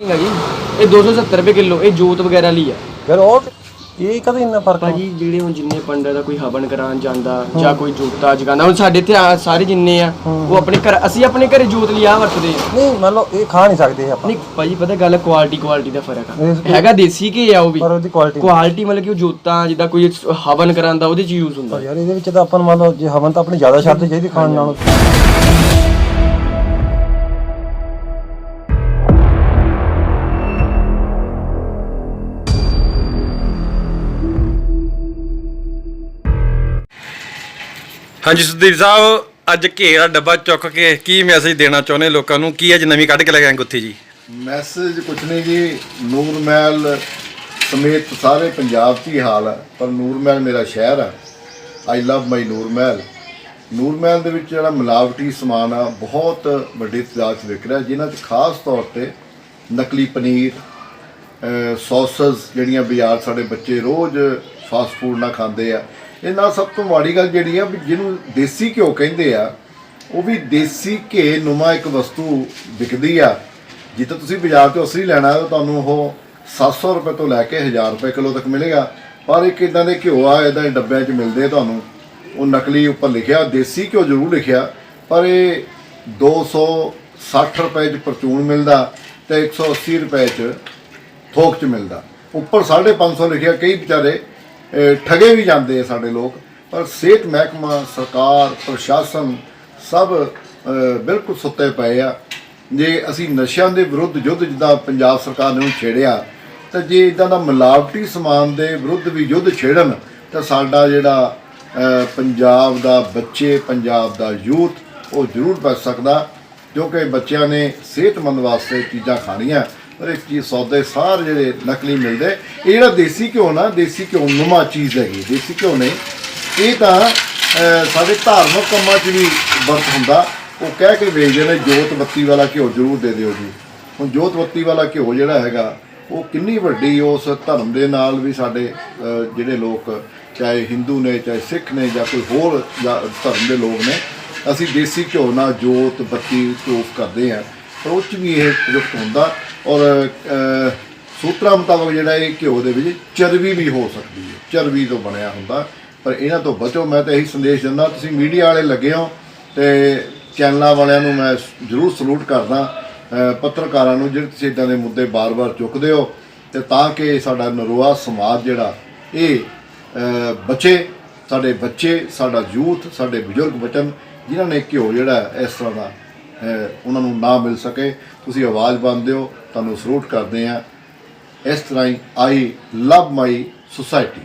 ਹੈਗੀ। ਇਹ 270 ਰੁਪਏ ਕਿਲੋ ਇਹ ਜੋਤ ਵਗੈਰਾ ਲਈ ਆ। ਫਿਰ ਉਹ ਇਹ ਕਦੇ ਇੰਨਾ ਫ਼ਰਕ ਆ? ਭਾਜੀ ਜਿਹੜੇ ਹੁਣ ਜਿੰਨੇ ਪੰਡਤ ਦਾ ਕੋਈ ਹਵਨ ਕਰਾਉਣ ਜਾਂਦਾ ਜਾਂ ਕੋਈ ਜੋਤਾ ਜਗਾਉਂਦਾ ਹੁਣ ਸਾਡੇ ਇੱਥੇ ਆ ਸਾਰੇ ਜਿੰਨੇ ਆ ਉਹ ਆਪਣੇ ਘਰ ਅਸੀਂ ਆਪਣੇ ਘਰੇ ਜੋਤ ਲਈ ਆ ਵਰਤਦੇ ਆ। ਨਹੀਂ ਮੰਨ ਲਓ ਇਹ ਖਾ ਨਹੀਂ ਸਕਦੇ ਇਹ ਆਪਾਂ। ਨਹੀਂ ਭਾਜੀ ਪਤਾ ਗੱਲ ਕੁਆਲਿਟੀ ਕੁਆਲਿਟੀ ਦਾ ਫ਼ਰਕ ਆ। ਇਸ- ਹੈਗਾ ਦੇਸੀ ਘੀ ਆ ਉਹ ਵੀ। ਪਰ ਉਹਦੀ ਕੁਆਲਿਟੀ ਕੁਆਲਿਟੀ ਮਤਲਬ ਕਿ ਉਹ ਜੋਤਾਂ ਜਿੱਦਾਂ ਕੋਈ ਹਵਨ ਕਰਾਉਂਦਾ ਉਹਦੇ ਚ ਯੂਜ਼ ਹੁੰਦਾ। ਯਾਰ ਇਹਦੇ ਵਿੱਚ ਤਾਂ ਆਪਾਂ ਨੂੰ ਮੰਨ ਲਓ ਜੇ ਹਵਨ ਤਾਂ ਆਪਣੀ ਜ਼ਿਆਦਾ ਸ਼ਰਤ ਚਾਹੀਦੀ ਖਾਣ ਨਾਲੋਂ। ਹਾਂਜੀ ਸੁਧੀਰ ਸਾਹਿਬ, ਅੱਜ ਘੇਰਾ ਡੱਬਾ ਚੁੱਕ ਕੇ ਕੀ ਮੈਸੇਜ ਦੇਣਾ ਚਾਹੁੰਦੇ ਲੋਕਾਂ ਨੂੰ? ਕੀ ਅੱਜ ਨਵੀਂ ਕੱਢ ਕੇ ਲੈ ਗਏ ਗੁੱਥੀ ਜੀ? ਮੈਸੇਜ ਕੁਛ ਨਹੀਂ ਜੀ, ਨੂਰ ਮਹਿਲ ਸਮੇਤ ਸਾਰੇ ਪੰਜਾਬ 'ਚ ਹੀ ਹਾਲ ਹੈ ਪਰ ਨੂਰ ਮਹਿਲ ਮੇਰਾ ਸ਼ਹਿਰ ਆ। ਆਈ ਲਵ ਮਾਈ ਨੂਰ ਮਹਿਲ। ਨੂਰ ਮਹਿਲ ਦੇ ਵਿੱਚ ਜਿਹੜਾ ਮਿਲਾਵਟੀ ਸਮਾਨ ਆ, ਬਹੁਤ ਵੱਡੀ ਤਾਦਾਦ 'ਚ ਵਿਕ ਰਿਹਾ, ਜਿਨ੍ਹਾਂ 'ਚ ਖਾਸ ਤੌਰ ਤੇ ਨਕਲੀ ਪਨੀਰ ਸੌਸਸ ਜਿਹੜੀਆਂ ਬਾਜ਼ਾਰ ਸਾਡੇ ਬੱਚੇ ਰੋਜ਼ ਫਾਸਟ ਫੂਡ ਨਾਲ ਖਾਂਦੇ ਆ। ਇਹ ਨਾਲ ਸਭ ਤੋਂ ਮਾੜੀ ਗੱਲ ਜਿਹੜੀ ਆ ਵੀ ਜਿਹਨੂੰ ਦੇਸੀ ਘਿਓ ਕਹਿੰਦੇ ਆ, ਉਹ ਵੀ ਦੇਸੀ ਘੇ ਨੁਮਾ ਇੱਕ ਵਸਤੂ ਵਿਕਦੀ ਆ। ਜਿੱਥੇ ਤੁਸੀਂ ਬਾਜ਼ਾਰ ਤੋਂ ਅਸਲੀ ਲੈਣਾ ਤਾਂ ਤੁਹਾਨੂੰ ਉਹ 700 ਰੁਪਏ ਤੋਂ ਲੈ ਕੇ 1000 ਰੁਪਏ ਕਿਲੋ ਤੱਕ ਮਿਲੇਗਾ। ਪਰ ਇੱਕ ਇਦਾਂ ਦੇ ਘਿਓ ਆ ਇਦਾਂ ਦੇ ਡੱਬਿਆਂ 'ਚ ਮਿਲਦੇ ਤੁਹਾਨੂੰ। ਉਹ ਨਕਲੀ ਉੱਪਰ ਲਿਖਿਆ, ਦੇਸੀ ਘਿਓ ਜ਼ਰੂਰ ਲਿਖਿਆ। ਪਰ ਇਹ 260 ਰੁਪਏ 'ਚ ਪਰਚੂਨ ਮਿਲਦਾ ਤੇ 180 ਰੁਪਏ 'ਚ ਥੋਕ 'ਚ ਮਿਲਦਾ। ਉੱਪਰ 550 ਲਿਖਿਆ, ਕਈ ਵਿਚਾਰੇ ਠਗੇ ਵੀ ਜਾਂਦੇ ਆ ਸਾਡੇ ਲੋਕ, ਪਰ ਸਿਹਤ ਮਹਿਕਮਾ, ਸਰਕਾਰ, ਪ੍ਰਸ਼ਾਸਨ ਸਭ ਬਿਲਕੁਲ ਸੁੱਤੇ ਪਏ ਆ। ਜੇ ਅਸੀਂ ਨਸ਼ਿਆਂ ਦੇ ਵਿਰੁੱਧ ਯੁੱਧ ਜਿੱਦਾਂ ਪੰਜਾਬ ਸਰਕਾਰ ਨੇ ਛੇੜਿਆ, ਤਾਂ ਜੇ ਇਦਾਂ ਦਾ ਮਿਲਾਵਟੀ ਸਮਾਨ ਦੇ ਵਿਰੁੱਧ ਵੀ ਯੁੱਧ ਛੇੜਨ, ਤਾਂ ਸਾਡਾ ਜਿਹੜਾ ਪੰਜਾਬ ਦਾ ਬੱਚੇ, ਪੰਜਾਬ ਦਾ ਯੂਥ, ਉਹ ਜ਼ਰੂਰ ਬਚ ਸਕਦਾ ਕਿਉਂਕਿ ਬੱਚਿਆਂ ਨੇ ਸਿਹਤਮੰਦ ਵਾਸਤੇ ਚੀਜ਼ਾਂ ਖਾਣੀਆਂ। ਹਰ ਇੱਕ ਚੀਜ਼ ਸੌਦੇ ਸਾਰੇ ਜਿਹੜੇ ਨਕਲੀ ਮਿਲਦੇ, ਇਹ ਜਿਹੜਾ ਦੇਸੀ ਘਿਓ ਨਾ, ਦੇਸੀ ਘਿਓ ਨੁਮਾ ਚੀਜ਼ ਹੈਗੀ, ਦੇਸੀ ਘਿਓ ਨੇ ਇਹ ਤਾਂ ਸਾਡੇ ਧਾਰਮਿਕ ਕੰਮਾਂ 'ਚ ਵੀ ਵਰਤ ਹੁੰਦਾ। ਉਹ ਕਹਿ ਕੇ ਵੇਚਦੇ ਨੇ, ਜੋਤ ਬੱਤੀ ਵਾਲਾ ਘਿਓ ਜ਼ਰੂਰ ਦੇ ਦਿਓ ਜੀ। ਹੁਣ ਜੋਤ ਬੱਤੀ ਵਾਲਾ ਘਿਓ ਜਿਹੜਾ ਹੈਗਾ, ਉਹ ਕਿੰਨੀ ਵੱਡੀ ਉਸ ਧਰਮ ਦੇ ਨਾਲ ਵੀ ਸਾਡੇ ਜਿਹੜੇ ਲੋਕ, ਚਾਹੇ ਹਿੰਦੂ ਨੇ, ਚਾਹੇ ਸਿੱਖ ਨੇ, ਜਾਂ ਕੋਈ ਹੋਰ, ਜਾਂ ਧਰਮ ਦੇ ਲੋਕ ਨੇ, ਅਸੀਂ ਦੇਸੀ ਘਿਓ ਨਾਲ ਜੋਤ ਬੱਤੀ ਧੂਫ ਕਰਦੇ ਆ ਪਰ ਉਹ 'ਚ ਵੀ ਇਹ ਪ੍ਰਯੁਕਤ ਹੁੰਦਾ ਔਰ ਸੂਤਰਾਂ ਮੁਤਾਬਕ ਜਿਹੜਾ ਇਹ ਘਿਓ ਦੇ ਵਿੱਚ ਚਰਬੀ ਵੀ ਹੋ ਸਕਦੀ ਹੈ ਚਰਬੀ ਤੋਂ ਬਣਿਆ ਹੁੰਦਾ। ਪਰ ਇਹਨਾਂ ਤੋਂ ਬਚੋ ਮੈਂ ਤਾਂ ਇਹੀ ਸੰਦੇਸ਼ ਦਿੰਦਾ ਤੁਸੀਂ ਮੀਡੀਆ ਵਾਲੇ ਲੱਗੇ ਹੋ ਤੇ ਚੈਨਲਾਂ ਵਾਲਿਆਂ ਨੂੰ ਮੈਂ ਜ਼ਰੂਰ ਸਲੂਟ ਕਰਦਾ ਪੱਤਰਕਾਰਾਂ ਨੂੰ ਜਿਹੜੇ ਤੁਸੀਂ ਇਦਾਂ ਦੇ ਮੁੱਦੇ ਬਾਰ-ਬਾਰ ਚੁੱਕਦੇ ਹੋ ਤੇ ਤਾਂ ਕਿ ਸਾਡਾ ਨਰੋਆ ਸਮਾਜ ਜਿਹੜਾ ਇਹ ਅਹ, ਬਚੇ ਸਾਡੇ ਬੱਚੇ ਸਾਡਾ ਯੂਥ ਸਾਡੇ ਬਜ਼ੁਰਗ ਬਚਨ ਜਿਨ੍ਹਾਂ ਨੇ ਘਿਓ ਜਿਹੜਾ ਇਸ ਤਰ੍ਹਾਂ ਦਾ ਉਹਨਾਂ ਨੂੰ ਨਾ ਮਿਲ ਸਕੇ। ਤੁਸੀਂ ਆਵਾਜ਼ ਬੰਦ ਹੋ, ਤੁਹਾਨੂੰ ਸਲੂਟ ਕਰਦੇ ਆ ਇਸ ਤਰ੍ਹਾਂ ਹੀ ਆਈ ਲਵ ਮਾਈ ਸੁਸਾਇਟੀ।